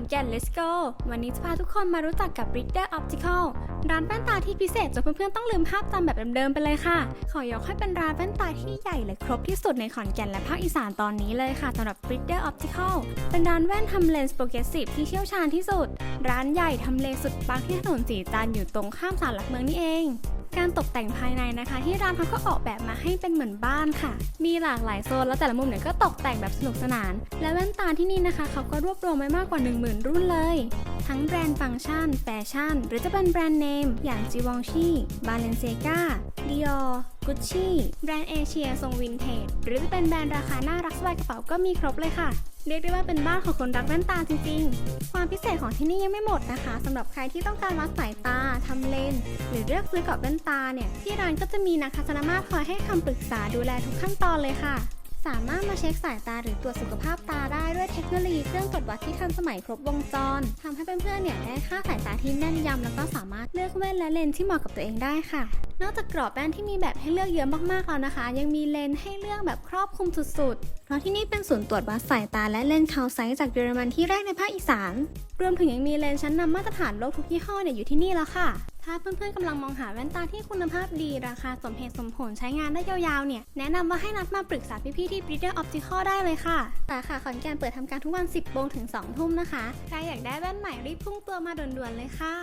อนแก่น Let's go วันนี้จะพาทุกคนมารู้จักกับ Reader Optical ร้านแว่นตาที่พิเศษจนเพื่อนๆต้องลืมภาพจำแบบเดิมๆไปเลยค่ะ ขอยกให้เป็นร้านแว่นตาที่ใหญ่และครบที่สุดในขอนแก่นและภาคอีสานตอนนี้เลยค่ะสำหรับ Reader Optical เป็นร้านแว่นทำเลนส์โปรเกรสซีฟที่เชี่ยวชาญที่สุด ร้านใหญ่ทำเลสุดปังที่ถนนสีจันอยู่ตรงข้ามศาลหลักเมืองนี่เอง การตกแต่งภายในนะคะ ที่ร้านเขาก็ออกแบบมาให้เป็นเหมือนบ้านค่ะ มีหลากหลายโซนแล้วแต่ละมุมเนี่ยก็ตกแต่งแบบสนุกสนาน และแว่นตาที่นี่นะคะเขาก็รวบรวมไว้มากกว่า 10,000 รุ่นเลย ทั้งแบรนด์ฟังก์ชัน แฟชั่น หรือจะเป็นแบรนด์เนมอย่างจีวองชีบาเลนเซกา ดิออกุชชี่แบรนด์เอเชียทรงวินเทจ หรือจะเป็นแบรนด์ราคาน่ารักสบายกระเป๋าก็มีครบเลยค่ะ เรียกได้ว่าเป็นบ้านของคนรักแว่นตาจริงๆ ความพิเศษของที่นี่ยังไม่หมดนะคะสำหรับใครที่ต้องการวัดสายตาทำเลนหรือเลือกซื้อกรอบแว่นตาเนี่ย ที่ร้านก็จะมีนักทัศนมาตรคอยให้คำปรึกษาดูแลทุกขั้นตอนเลยค่ะสามารถมาเช็คสายตาหรือตรวจสุขภาพตาได้ด้วยเทคโนโลยีเครื่องตรวจวัดที่ทันสมัยครบวงจรทำให้เพื่อนๆเนี่ยได้ค่าสายตาที่แม่นยำแล้วก็สามารถเลือกแว่นและเลนส์ที่เหมาะกับตัวเองได้ค่ะ นอกจากกรอบแว่นที่มีแบบให้เลือกเยอะมากๆแล้วนะคะ ยังมีเลนส์ให้เลือกแบบครอบคลุมสุดๆ เพราะที่นี่เป็นศูนย์ตรวจวัดสายตาและเลนส์คาวไซส์จากเยอรมันที่แรกในภาคอีสาน รวมถึงยังมีเลนส์ชั้นนำมาตรฐานโลกทุกยี่ห้อเนี่ยอยู่ที่นี่แล้วค่ะ ถ้าเพื่อนๆกำลังมองหาแว่นตาที่คุณภาพดี ราคาสมเหตุสมผลใช้งานได้ยาวๆเนี่ยแนะนำว่าให้นัดมาปรึกษาพี่ๆที่ Breeder Optical ได้เลยค่ะสาขาขอนแก่นเปิดทำการทุกวัน 10โมงถึง2ทุ่มนะคะใครอยากได้แว่นใหม่รีบพุ่งตัวมาด่วนๆเลยค่ะ